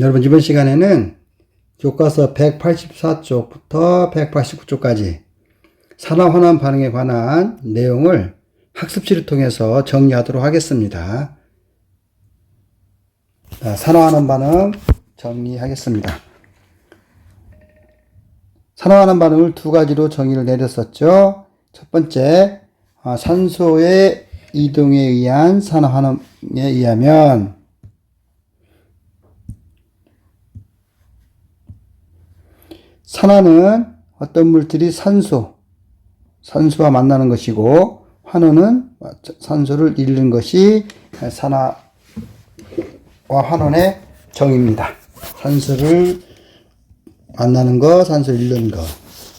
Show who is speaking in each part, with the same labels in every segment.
Speaker 1: 여러분 이번 시간에는 교과서 184쪽부터 189쪽까지 산화환원 반응에 관한 내용을 학습지를 통해서 정리하도록 하겠습니다. 자, 산화환원 반응 정리하겠습니다. 산화환원 반응을 두 가지로 정의를 내렸었죠. 첫 번째, 아, 산소의 이동에 의한 산화환원에 의하면 산화는 어떤 물질이 산소, 산소와 만나는 것이고, 환원은 산소를 잃는 것이 산화와 환원의 정의입니다. 산소를 만나는 거, 산소를 잃는 거.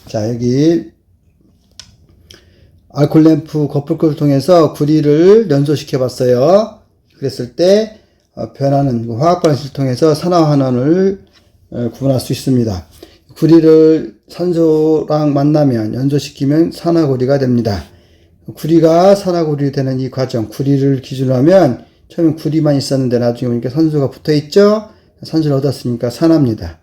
Speaker 1: 자, 여기 알콜 램프 거풀구를 통해서 구리를 연소시켜 봤어요. 그랬을 때 어, 변하는 화학 반응을 통해서 산화 환원을 어, 구분할 수 있습니다. 구리를 산소랑 만나면 연소시키면 산화구리가 됩니다. 구리가 산화구리 되는 이 과정, 구리를 기준으로 하면 처음엔 구리만 있었는데 나중에 보니까 산소가 붙어 있죠? 산소를 얻었으니까 산화입니다.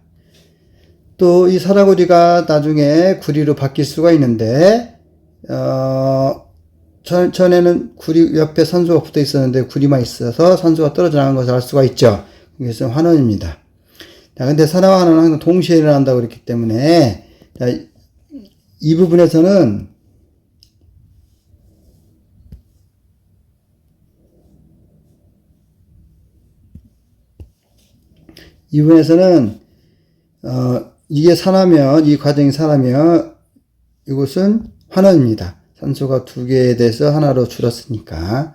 Speaker 1: 또 이 산화구리가 나중에 구리로 바뀔 수가 있는데, 어, 전, 전에는 구리 옆에 산소가 붙어 있었는데 구리만 있어서 산소가 떨어져 나간 것을 알 수가 있죠. 그래서 환원입니다. 자, 근데 산화와 환원은 항상 동시에 일어난다고 그랬기 때문에, 자, 이 부분에서는 이 부분에서는 어, 이게 산화면 이 과정이 산화면 이것은 환원입니다. 산소가 두 개에 대해서 하나로 줄었으니까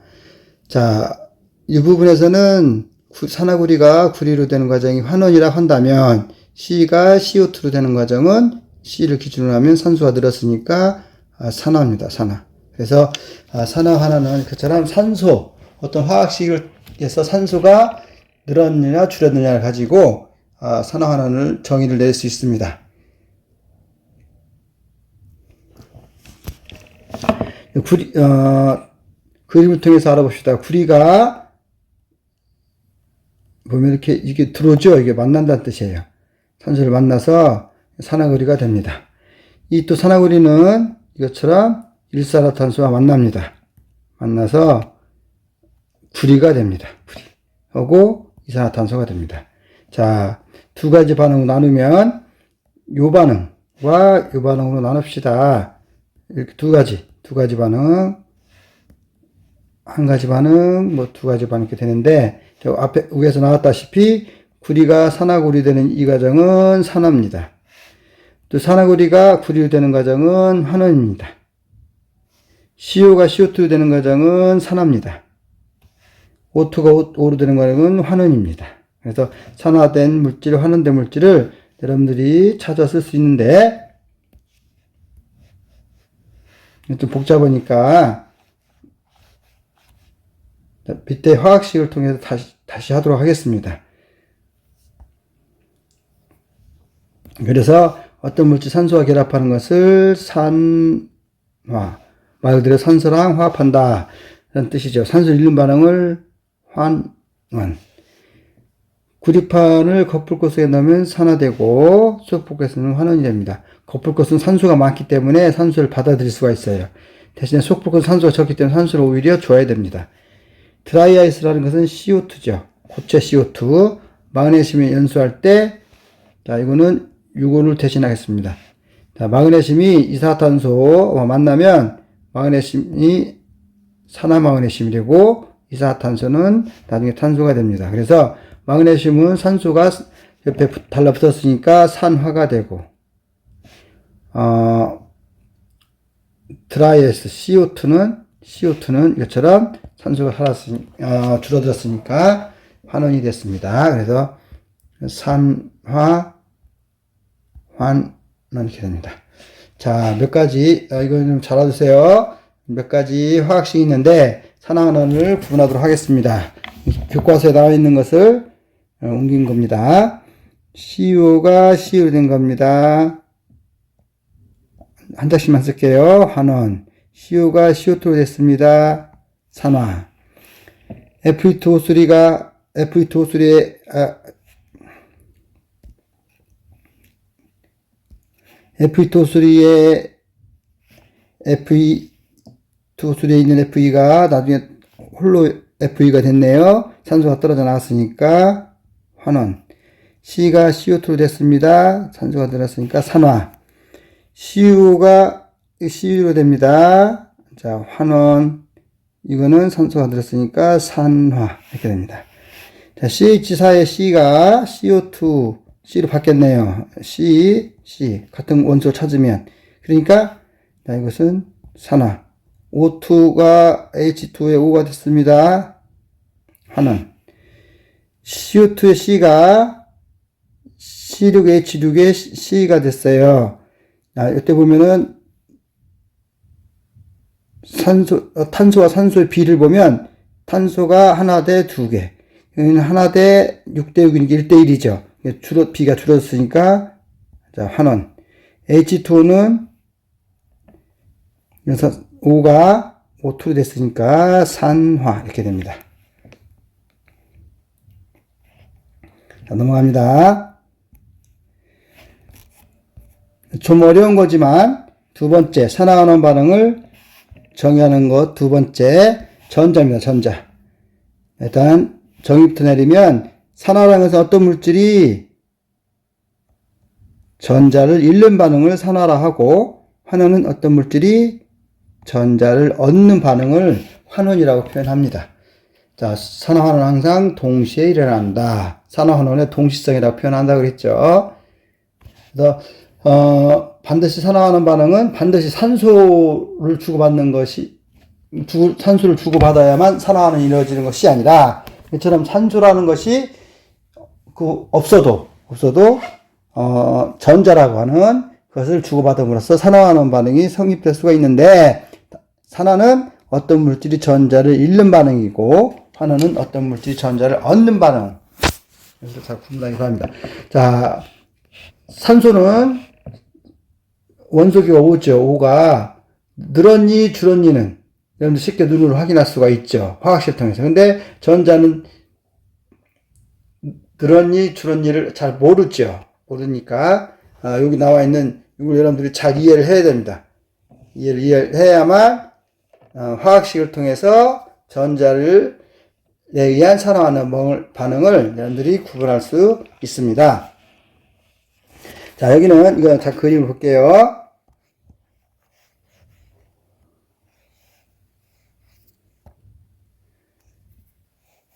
Speaker 1: 자, 이 부분에서는 구- 산화구리가 구리로 되는 과정이 환원이라 한다면 C가 CO2로 되는 과정은 C를 기준으로 하면 산소가 늘었으니까 아, 산화입니다. 산화. 그래서 아, 산화 환원은 그처럼 산소 어떤 화학식에서 산소가 늘었느냐 줄었느냐를 가지고 아, 산화 환원을 정의를 낼 수 있습니다. 구리, 어, 그림을 통해서 알아봅시다. 구리가 보면 이렇게 이게 들어오죠. 이게 만난다는 뜻이에요. 산소를 만나서 산화구리가 됩니다. 이 또 산화구리는 이것처럼 일산화탄소와 만납니다. 만나서 구리가 됩니다. 구리. 하고 이산화탄소가 됩니다. 자, 두 가지 반응을 나누면 요 반응과 요 반응으로 나눕시다. 이렇게 두 가지, 두 가지 반응, 한 가지 반응, 뭐 두 가지 반응 이렇게 되는데, 저 앞에, 위에서 나왔다시피, 구리가 산화구리 되는 이 과정은 산화입니다. 또 산화구리가 구리로 되는 과정은 환원입니다. CO가 CO2 되는 과정은 산화입니다. O2가 O로 되는 과정은 환원입니다. 그래서 산화된 물질, 환원된 물질을 여러분들이 찾아 쓸 수 있는데, 좀 복잡하니까 밑에 화학식을 통해서 다시, 다시 하도록 하겠습니다. 그래서 어떤 물질 산소와 결합하는 것을 산화, 말 그대로 산소랑 화합한다. 라는 뜻이죠. 산소 잃는 반응을 환원. 구리판을 거풀꽃에 넣으면 산화되고 수폭꽃에는 환원이 됩니다. 거풀꽃은 산소가 많기 때문에 산소를 받아들일 수가 있어요. 대신에 속폭은 산소가 적기 때문에 산소를 오히려 줘야 됩니다. 드라이아이스라는 것은 CO2죠. 고체 CO2. 마그네슘이 연소할 때, 자, 이거는 6호를 대신하겠습니다. 자, 마그네슘이 이산화탄소와 만나면 마그네슘이 산화 마그네슘이 되고 이산화탄소는 나중에 탄소가 됩니다. 그래서 마그네슘은 산소가 옆에 붙- 달라붙었으니까 산화가 되고, 어, 드라이에스 CO2는 CO2는 이것처럼 산소가 살았으니, 어, 줄어들었으니까 환원이 됐습니다. 그래서 산화 환원 이렇게 됩니다. 자, 몇 가지 어, 이거 좀잘 알아두세요. 몇 가지 화학식이 있는데 산화환원을 구분하도록 하겠습니다. 교과서에 나와 있는 것을 어, 옮긴 겁니다. CO가 CO로 된 겁니다. 한 장씩만 쓸게요. 환원. CO가 CO2로 됐습니다. 3화. Fe2O3가 Fe2O3의 아, Fe2O3의 Fe2O3에 있는 Fe가 나중에 홀로 Fe가 됐네요. 산소가 떨어져 나왔으니까 환원. C가 CO2로 됐습니다. 산소가 들었으니까 산화. CO가 CU로 됩니다. 자, 환원. 이거는 산소가 들었으니까 산화. 이렇게 됩니다. 자, CH4의 C가 CO2, C로 바뀌었네요. C, C. 같은 원소 찾으면. 그러니까, 자, 이것은 산화. O2가 H2의 O가 됐습니다. 환원. CO2의 C가 C6H6의 C가 됐어요. 자, 이때 보면은 산소, 어, 탄소와 산소의 비를 보면 탄소가 하나 대 두 개. 하나 대 6대 6이니까 1대 1이죠. 줄어, 비가 줄었으니까, 자, 환원. H2O는, 그래서 5가 O2로 됐으니까 산화. 이렇게 됩니다. 자, 넘어갑니다. 좀 어려운 거지만, 두 번째, 산화환원 반응을 정의하는 것 두 번째 전자입니다. 전자. 일단 정의부터 내리면 것은 어떤 물질이 전자를 잃는 반응을 산화라 하고 환원은 어떤 물질이 전자를 얻는 반응을 환원이라고 표현합니다. 자, 산화환원은 항상 동시에 일어난다. 산화환원의 동시성이라고 표현한다 그랬죠. 그래서 어, 반드시 산화하는 반응은 반드시 산소를 주고받는 것이, 주, 산소를 주고받아야만 산화하는 이루어지는 것이 아니라, 이처럼 산소라는 것이 그 없어도, 없어도, 어, 전자라고 하는 그것을 주고받음으로써 산화하는 반응이 성립될 수가 있는데, 산화는 어떤 물질이 전자를 잃는 반응이고, 환원은 어떤 물질이 전자를 얻는 반응. 그래서 잘 구분하기 바랍니다. 자, 산소는 원소기가 5죠. 5가 늘었니 줄었니는 여러분들 쉽게 눈으로 확인할 수가 있죠. 화학실 통해서. 근데 전자는 늘었니 줄었니를 잘 모르죠. 모르니까 아, 여기 나와 있는 이걸 여러분들이 잘 이해를 해야 됩니다. 이해를 이해해야만 어, 화학식을 통해서 전자를 에 의한 산화하는 반응을 여러분들이 구분할 수 있습니다. 자, 여기는 이거 자 그림을 볼게요.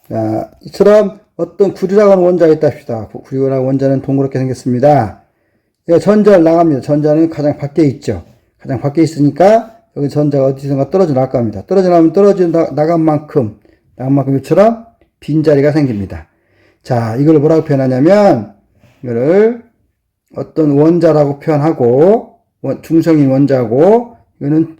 Speaker 1: 자, 이처럼 어떤 구리라고 하는 원자가 있다 합시다. 구리라고 원자는 동그랗게 생겼습니다. 이거 전자를 나갑니다. 전자는 가장 밖에 있죠. 가장 밖에 있으니까 여기 전자가 어디선가 떨어져 나갈 겁니다. 떨어져 나가면 떨어져 나간 만큼, 나간 만큼 이처럼 빈자리가 생깁니다. 자, 이걸 뭐라고 표현하냐면, 이거를 어떤 원자라고 표현하고, 중성인 원자고, 이거는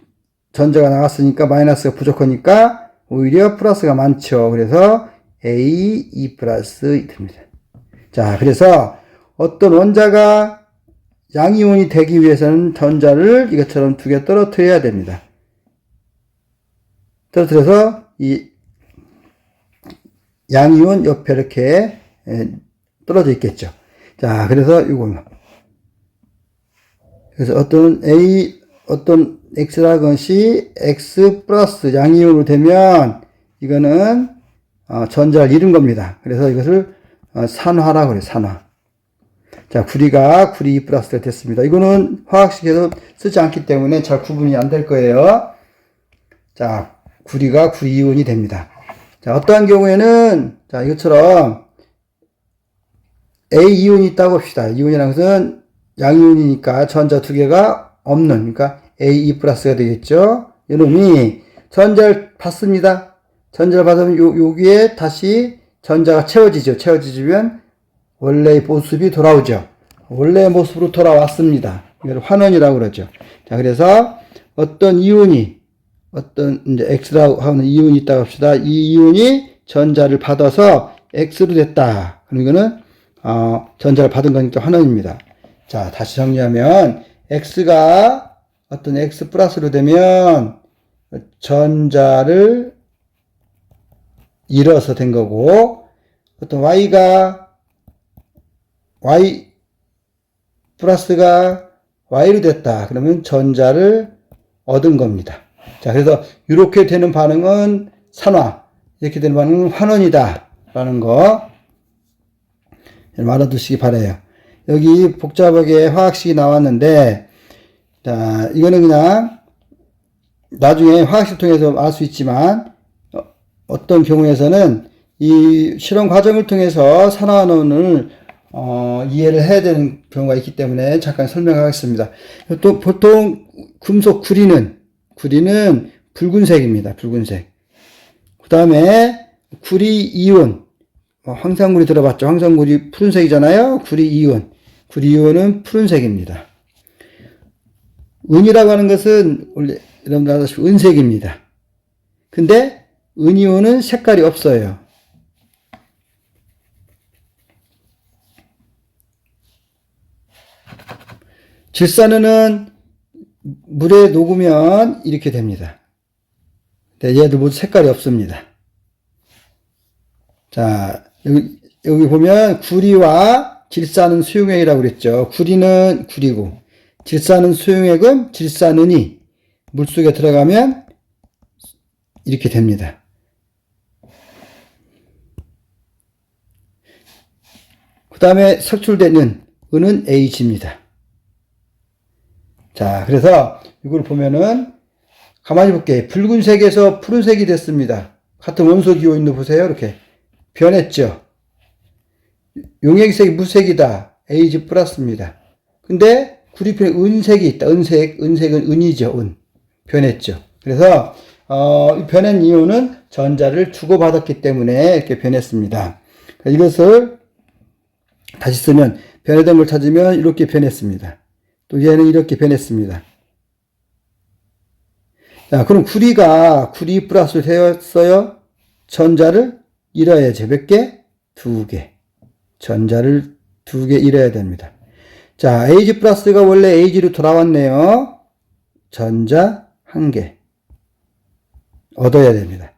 Speaker 1: 전자가 나갔으니까 마이너스가 부족하니까 오히려 플러스가 많죠. 그래서 A, E 플러스 됩니다. 자, 그래서 어떤 원자가 양이온이 되기 위해서는 전자를 이것처럼 두 개 떨어뜨려야 됩니다. 떨어뜨려서 이 양이온 옆에 이렇게 떨어져 있겠죠. 자, 그래서 이거 그래서 어떤 A, 어떤 X라는 것이 X 플러스 양이온으로 되면 이거는 어, 전자를 잃은 겁니다. 그래서 이것을 어, 산화라고 그래요. 산화. 자, 구리가 구리 2 플러스가 됐습니다. 이거는 화학식에서 쓰지 않기 때문에 잘 구분이 안 될 거예요. 자, 구리가 구리 이온이 됩니다. 자, 어떠한 경우에는 자, 이것처럼 A 이온이 있다고 합시다. 이온이라는 것은 양이온이니까 전자 두 개가 없는, 그러니까 A 2 플러스가 되겠죠. 이놈이 전자를 받습니다. 전자를 받으면 요, 여기에 다시 전자가 채워지죠. 채워지면 원래의 모습이 돌아오죠. 원래의 모습으로 돌아왔습니다. 이걸 환원이라고 그러죠. 자, 그래서 어떤 이온이, 어떤 이제 X라고 하는 이온이 있다고 합시다. 이 이온이 전자를 받아서 X로 됐다. 그럼 이거는, 어, 전자를 받은 거니까 환원입니다. 자, 다시 정리하면, X가 어떤 X 플러스로 되면 전자를 잃어서 된 거고, 어떤 Y가 Y 플러스가 Y로 됐다. 그러면 전자를 얻은 겁니다. 자, 그래서 이렇게 되는 반응은 산화, 이렇게 되는 반응은 환원이다. 라는 거 알아두시기 바래요. 여기 복잡하게 화학식이 나왔는데, 자, 이거는 그냥 나중에 화학식 통해서 알 수 있지만, 어, 어떤 경우에서는 이 실험 과정을 통해서 산화원을 어, 이해를 해야 되는 경우가 있기 때문에 잠깐 설명하겠습니다. 또 보통 금속 구리는 구리는 붉은색입니다. 붉은색. 그 다음에 구리 이온 어, 황산구리 들어봤죠? 황산구리 푸른색이잖아요. 구리 이온 구리 이온은 푸른색입니다. 은이라고 하는 것은 원래 여러분들 아시다시피 은색입니다. 근데 은이온은 색깔이 없어요. 질산은은 물에 녹으면 이렇게 됩니다. 근데 얘들 모두 색깔이 없습니다. 자, 여기, 여기 보면 구리와 질산은 수용액이라고 그랬죠. 구리는 구리고, 질산은 수용액은 질산은이 물속에 들어가면 이렇게 됩니다. 그 다음에 석출되는 은은 H입니다. 자, 그래서 이걸 보면은 가만히 볼게. 붉은색에서 푸른색이 됐습니다. 같은 원소 기호 있는 보세요. 이렇게 변했죠. 용액색이 무색이다. Ag 플러스입니다. 근데 구리편에 은색이 있다. 은색, 은색은 은이죠. 은. 변했죠. 그래서 어, 이 변한 이온은 전자를 주고받았기 때문에 이렇게 변했습니다. 이것을 다시 쓰면 걸 찾으면 이렇게 변했습니다. 또 얘는 이렇게 변했습니다. 자, 그럼 구리가 구리 플러스 되었어요. 전자를 잃어야죠. 몇 개? 두 개. 전자를 두 개 잃어야 됩니다. 자, Ag 플러스가 원래 Ag로 돌아왔네요. 전자 한 개. 얻어야 됩니다.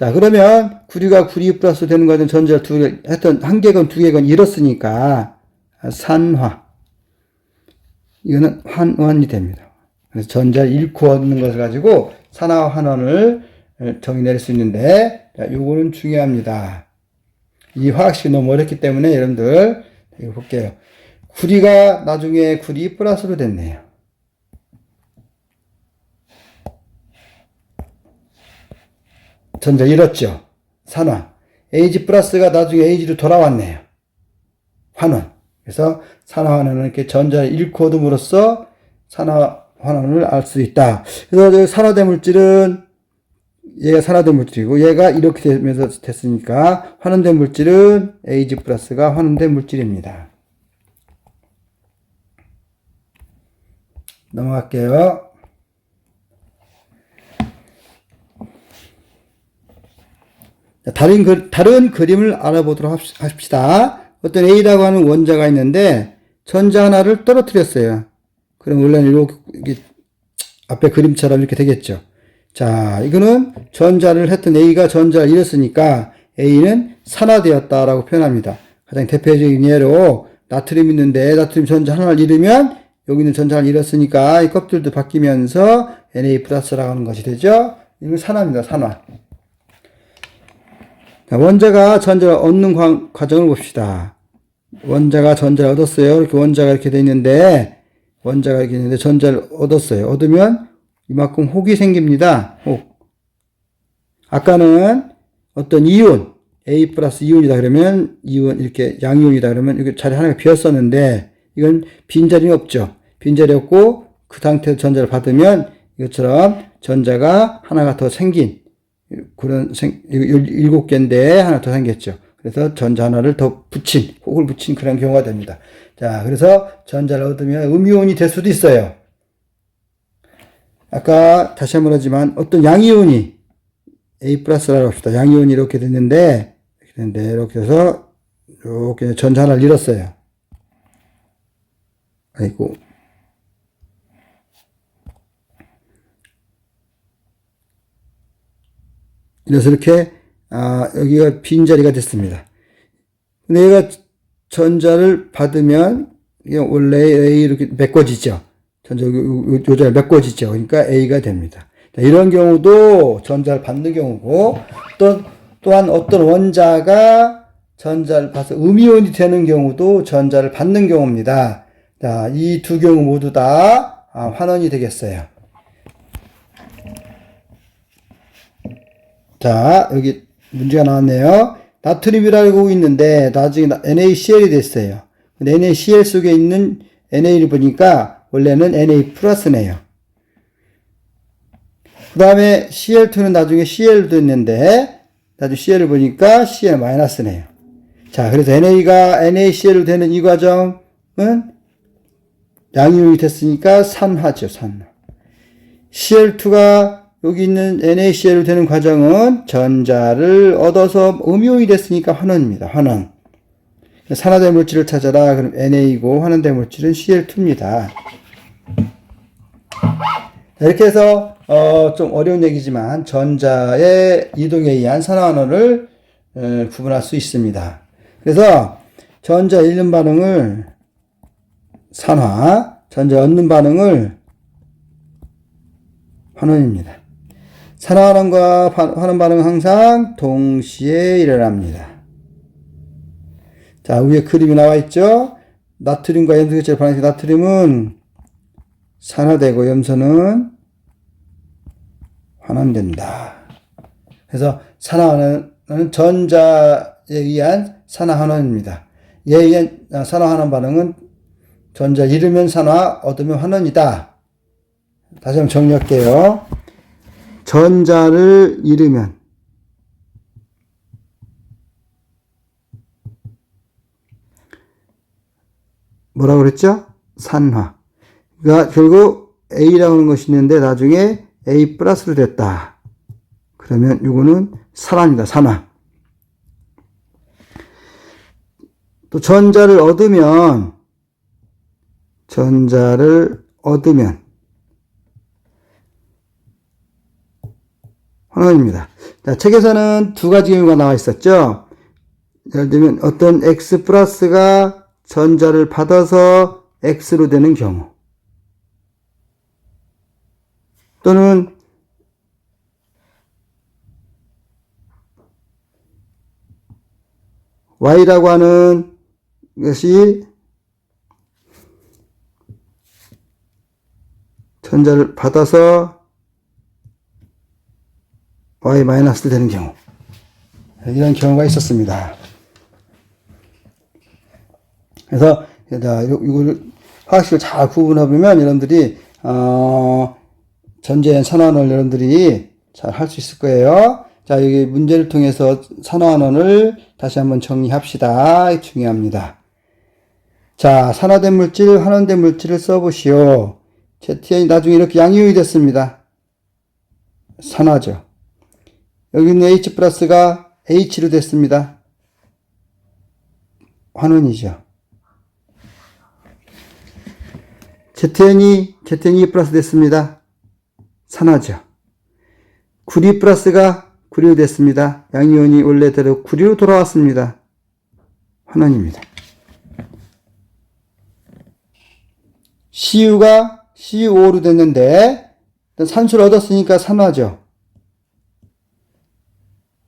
Speaker 1: 자, 그러면 구리가 구리 플러스 되는 거는 전자 두 개, 하여튼 한 개건 두 개건 잃었으니까 산화. 이거는 환원이 됩니다. 그래서 전자를 잃고 얻는 것을 가지고 산화 환원을 정의 내릴 수 있는데, 자, 요거는 중요합니다. 이 화학식이 너무 어렵기 때문에 여러분들, 이거 볼게요. 구리가 나중에 구리 플러스로 됐네요. 전자 잃었죠. 산화. Ag 플러스가 나중에 Ag로 돌아왔네요. 환원. 그래서 산화 환원은 이렇게 전자를 잃고 얻음으로써 산화 환원을 알 수 있다. 그래서 산화된 물질은 얘가 산화된 물질이고 얘가 이렇게 되면서 됐으니까 환원된 물질은 Ag 플러스가 환원된 물질입니다. 넘어갈게요. 다른, 그, 다른 그림을 알아보도록 합시다. 어떤 A라고 하는 원자가 있는데, 전자 하나를 떨어뜨렸어요. 그럼 원래는 이렇게, 앞에 그림처럼 이렇게 되겠죠. 자, 이거는 전자를 했던 A가 전자를 잃었으니까 A는 산화되었다라고 표현합니다. 가장 대표적인 예로 나트륨 있는데 나트륨 전자 하나를 잃으면 여기는 전자를 잃었으니까 이 껍질도 바뀌면서 Na 플러스라고 하는 것이 되죠. 이건 산화입니다. 산화. 원자가 전자를 얻는 과정을 봅시다. 원자가 전자를 얻었어요. 이렇게 원자가 이렇게 돼 있는데, 원자가 이렇게 있는데 전자를 얻었어요. 얻으면 이만큼 혹이 생깁니다. 혹. 아까는 어떤 이온, A 플러스 이온이다 그러면 이온 이렇게 양이온이다 그러면 이게 자리 하나가 비었었는데 이건 빈자리 없죠. 빈자리 없고 그 상태에서 전자를 받으면 이것처럼 전자가 하나가 더 생긴 그런 생, 일곱 개인데 하나 더 생겼죠. 그래서 전자 하나를 더 붙인, 혹을 붙인 그런 경우가 됩니다. 자, 그래서 전자를 얻으면 음이온이 될 수도 있어요. 아까 다시 한번 하지만 어떤 양이온이 A 플러스라고 합시다. 양이온이 이렇게 됐는데, 이렇게 됐는데, 이렇게 해서, 이렇게 전자 하나를 잃었어요. 아이고. 그래서 이렇게 아, 여기가 빈자리가 됐습니다. 얘가 전자를 받으면 원래 A 이렇게 메꿔지죠. 전자 요- 요- 요자가 메꿔지죠. 그러니까 A가 됩니다. 자, 이런 경우도 전자를 받는 경우고 또 또한 어떤 원자가 전자를 받아서 음이온이 되는 경우도 전자를 받는 경우입니다. 자, 이 두 경우 모두 다 아, 환원이 되겠어요. 자, 여기 문제가 나왔네요. 나트륨이라고 있는데 나중에 나- NaCl이 됐어요. 근데 NaCl 속에 있는 Na를 보니까 원래는 Na 플러스네요. 그 다음에 Cl2는 나중에 Cl도 있는데 나중에 Cl을 보니까 Cl 마이너스네요. 자, 그래서 NA가 NaCl로 되는 이 과정은 양이온이 됐으니까 산화죠, 산화. Cl2가 여기 있는 NaCl로 되는 과정은 전자를 얻어서 음이온이 됐으니까 환원입니다. 환원. 산화된 물질을 찾아라. 그럼 Na이고 환원된 물질은 Cl2입니다. 이렇게 해서 어, 좀 어려운 얘기지만 전자의 이동에 의한 산화환원을 에, 구분할 수 있습니다. 그래서 전자 잃는 반응을 산화, 전자 얻는 반응을 환원입니다. 반- 환원 반응은 항상 동시에 일어납니다. 자, 위에 그림이 나와 있죠? 나트륨과 염소개체 반응식 나트륨은 산화되고 염소는 환원된다. 그래서 산화환원은 전자에 의한 산화환원입니다. 이에 의한 산화환원 반응은 전자 잃으면 산화, 얻으면 환원이다. 다시 한번 정리할게요. 전자를 잃으면 뭐라고 그랬죠? 산화. 그러니까 결국 A라고 하는 것이 있는데 나중에 A 플러스로 됐다. 그러면 이거는 산화입니다. 산화. 또 전자를 얻으면 전자를 얻으면 환원입니다. 자, 책에서는 두 가지 경우가 나와 있었죠. 예를 들면 어떤 X 플러스가 전자를 받아서 X로 되는 경우 또는 Y라고 하는 것이 전자를 받아서 y 마이너스 되는 경우 이런 경우가 있었습니다. 그래서 이거를 화학식을 잘 구분해보면 여러분들이 어, 전제엔 산화원을 여러분들이 잘 할 수 있을 거예요. 자, 여기 문제를 통해서 산화원을 다시 한번 정리합시다. 중요합니다. 자, 산화된 물질, 환원된 물질을 써보시오. ZN이 나중에 이렇게 양이온이 됐습니다. 산화죠. 여기 있는 H 플러스가 H로 됐습니다. 환원이죠. ZN이, ZN이 플러스 됐습니다. 산화죠. 구리 플러스가 구리로 됐습니다. 양이온이 원래대로 구리로 돌아왔습니다. 환원입니다. CU가 CU5로 됐는데 산소를 얻었으니까 산화죠.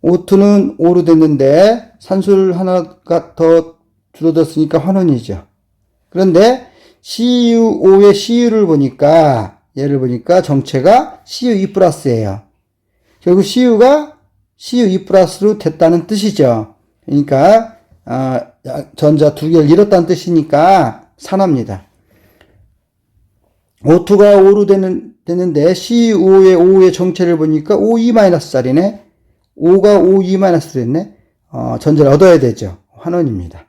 Speaker 1: O2는 5로 됐는데 산소를 하나가 더 줄어들었으니까 환원이죠. 그런데 CU5의 CU를 보니까 얘를 보니까 정체가 CU2 플러스예요. 결국 CU가 CU2 플러스로 됐다는 뜻이죠. 그러니까 아, 전자 두 개를 잃었다는 뜻이니까 산화입니다. O2가 5로 되는, 되는데 C5의 5의 정체를 보니까 O2-짜리네. 5가 O2- 됐네. 어, 전자를 얻어야 되죠. 환원입니다.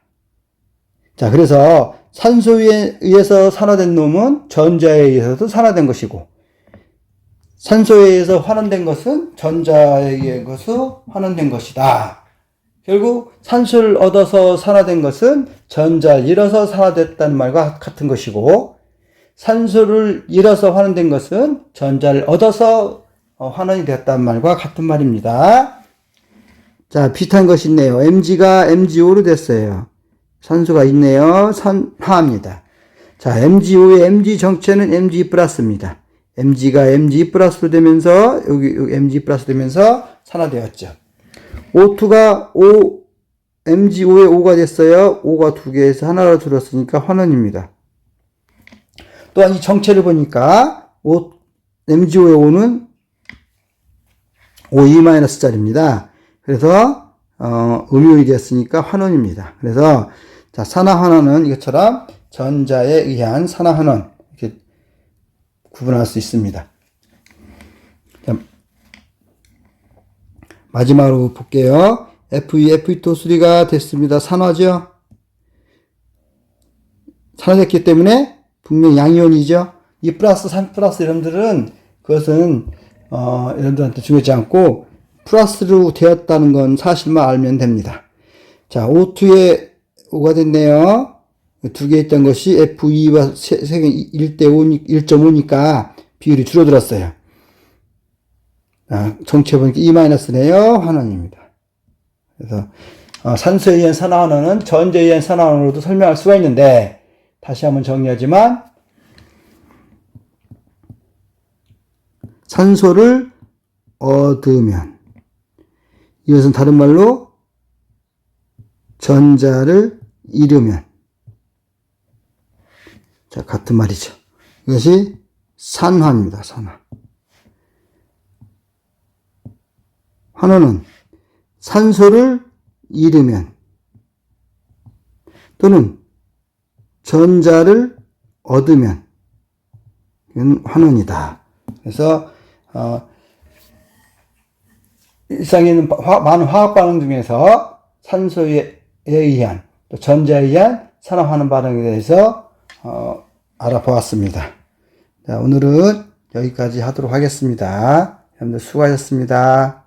Speaker 1: 자, 그래서 산소에 의해서 산화된 놈은 전자에 의해서도 산화된 것이고, 산소에 의해서 환원된 것은 전자에 의해서 환원된 것이다. 결국 산소를 얻어서 산화된 것은 전자를 잃어서 산화됐다는 말과 같은 것이고, 산소를 잃어서 환원된 것은 전자를 얻어서 어, 환원이 됐다는 말과 같은 말입니다. 자, 비슷한 것이 있네요. Mg가 Mgo5로 됐어요. 산소가 있네요. 산화입니다. 자, MgO의 Mg 정체는 Mg 플러스입니다. Mg가 Mg 플러스로 되면서, 여기, 여기 Mg 플러스 되면서 산화되었죠. O2가 O, MgO의 O가 됐어요. O가 두 개에서 하나로 줄었으니까 환원입니다. 또한 이 정체를 보니까 O, MgO의 O는 O2-짜리입니다. 그래서 어, 음이온이 되었으니까 환원입니다. 그래서 자 산화 환원은 이것처럼 전자에 의한 산화 환원 이렇게 구분할 수 있습니다. 자, 마지막으로 볼게요. Fe, Fe2, 됐습니다. 산화죠? 산화됐기 때문에 분명 양이온이죠. 2 플러스 3 플러스 이런들은 그것은 어, 여러분들한테 중요하지 않고 플러스로 되었다는 건 사실만 알면 됩니다. 자, O2에 5가 됐네요. 두 개 있던 것이 F2와 3개 1대 5, 1.5니까 비율이 줄어들었어요. 아, 정체 보니까 E-네요. 환원입니다. 그래서 어, 산소에 의한 산화환원은 전자에 의한 산화환원으로도 설명할 수가 있는데 다시 한번 정리하지만 산소를 얻으면 이것은 다른 말로 전자를 잃으면 자 같은 말이죠. 이것이 산화입니다. 산화. 환원은 산소를 잃으면 또는 전자를 얻으면 이건 환원이다. 그래서 어, 일상에 있는 화- 많은 화학 반응 중에서 산소에 의한 또 전자에 의한 산화환원 반응에 대해서 어, 알아보았습니다. 자, 오늘은 여기까지 하도록 하겠습니다. 여러분들 수고하셨습니다.